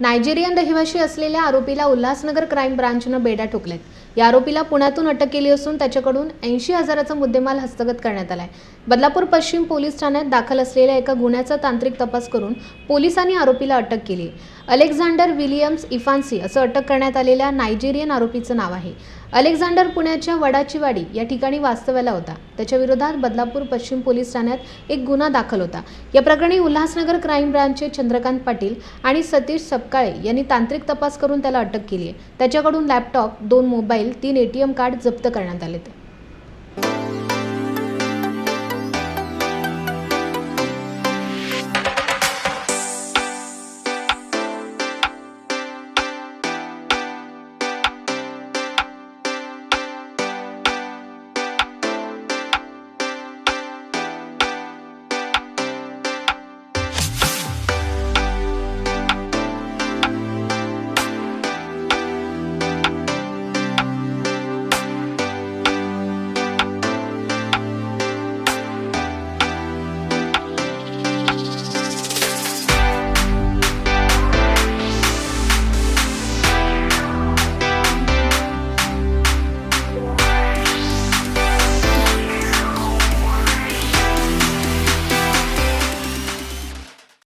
Nigerian रहिवाशी असलेल्या आरोपीला उल्हासनगर क्राईम ब्रांचनं बेड्या ठोकल्यात. या आरोपीला पुण्यातून अटक केली असून त्याच्याकडून ऐंशी हजाराचा मुद्देमाल हस्तगत करण्यात आलाय. बदलापूर पश्चिम पोलीस ठाण्यात दाखल असलेल्या एका गुन्ह्याचा तांत्रिक तपास करून पोलिसांनी आरोपीला अटक केली. अलेक्झांडर विलियम्स इफान्सी असं अटक करण्यात आलेल्या नायजेरियन आरोपीचं नाव आहे. अलेक्झांडर पुण्याच्या वडाचीवाडी या ठिकाणी वास्तव्याला होता. त्याच्या विरोधात बदलापूर पश्चिम पोलीस ठाण्यात एक गुन्हा दाखल होता. या प्रकरणी उल्हासनगर क्राईम ब्रांचचे चंद्रकांत पाटील आणि सतीश सपकाळे यांनी तांत्रिक तपास करून त्याला अटक केली आहे त्याच्याकडून लॅपटॉप दोन मोबाईल तीन एटीएम कार्ड जप्त करण्यात आले